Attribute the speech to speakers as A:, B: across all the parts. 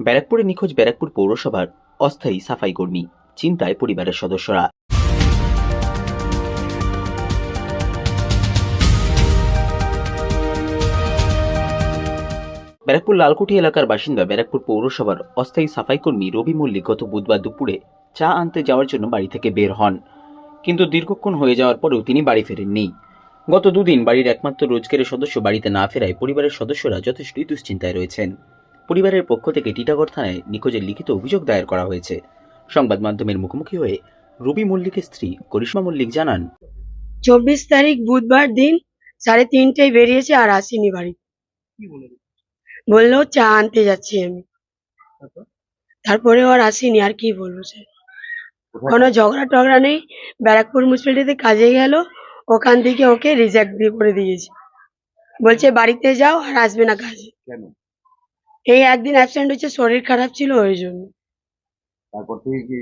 A: ব্যারাকপুরে নিখোঁজ ব্যারাকপুর পৌরসভার অস্থায়ী সাফাই কর্মী, চিন্তায় পরিবারের সদস্যরা। ব্যারাকপুর লালকুঠি এলাকার বাসিন্দা ব্যারাকপুর পৌরসভার অস্থায়ী সাফাই কর্মী রবি মল্লিক গত বুধবার দুপুরে চা আনতে যাওয়ার জন্য বাড়ি থেকে বের হন। কিন্তু দীর্ঘক্ষণ হয়ে যাওয়ার পরেও তিনি বাড়ি ফেরেননি। গত দুদিন বাড়ির একমাত্র রোজগারের সদস্য বাড়িতে না ফেরায় পরিবারের সদস্যরা যথেষ্টই দুশ্চিন্তায় রয়েছেন। পরিবারের পক্ষ থেকে টিটাগড় থানায় নিখোঁজের লিখিত অভিযোগ দায়ের করা হয়েছে। সংবাদ মাধ্যমের মুখোমুখি হয়ে রবি মল্লিকের স্ত্রী করিশ্মা মল্লিক জানান
B: চব্বিশ তারিখ বুধবার দিন সাড়ে তিনটেয় বেরিয়েছে আর আসিনি বাড়ি। বলল চা আনতে যাচ্ছি আমি। তারপরে? আর আসিনি আর কি বলব স্যার কোনো ঝগড়া টগড়া নেই। ব্যারাকপুর মুন্সিপালিটিতে কাজে গেল। ওখান থেকে ওকে রিজেক্ট দিয়ে করে দিয়েছে। বলছে বাড়িতে যাও আর আসবে না কাজে।
C: কেন?
B: এই একদিন অ্যাবসেন্ট হয়েছে শরীর খারাপ ছিল ওই জন্য।
C: তারপর থেকে কি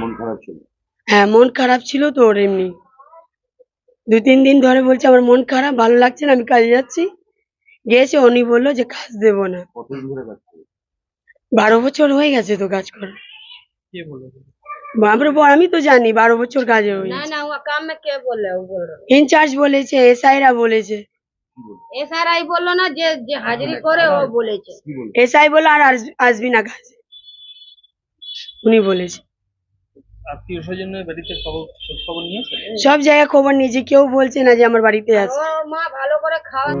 C: মন খারাপ ছিল?
B: হ্যাঁ মন খারাপ ছিল তো ওর এমনি। দু তিন দিন ধরে বলছে আমার মন খারাপ ভালো লাগছে না আমি কাজে যাচ্ছি। গিয়েছে উনি বলল যে কাজ দেব না। বারো বছর হয়ে গেছে তো কাজ করা কে বলল? আমি তো জানি বারো বছর কাজে হয়েছে। ইনচার্জ বলেছে এসআইরা বলেছে।
D: এসআরআই বলল না যে যে হাজিরি করে
C: ও বলেছে।
B: এসআই আর আসবি না উনি বলেছে। সব জায়গায় খবর নিয়েছে কেউ বলছে না যে আমার বাড়িতে আছে।
D: মা ভালো করে খাওয়া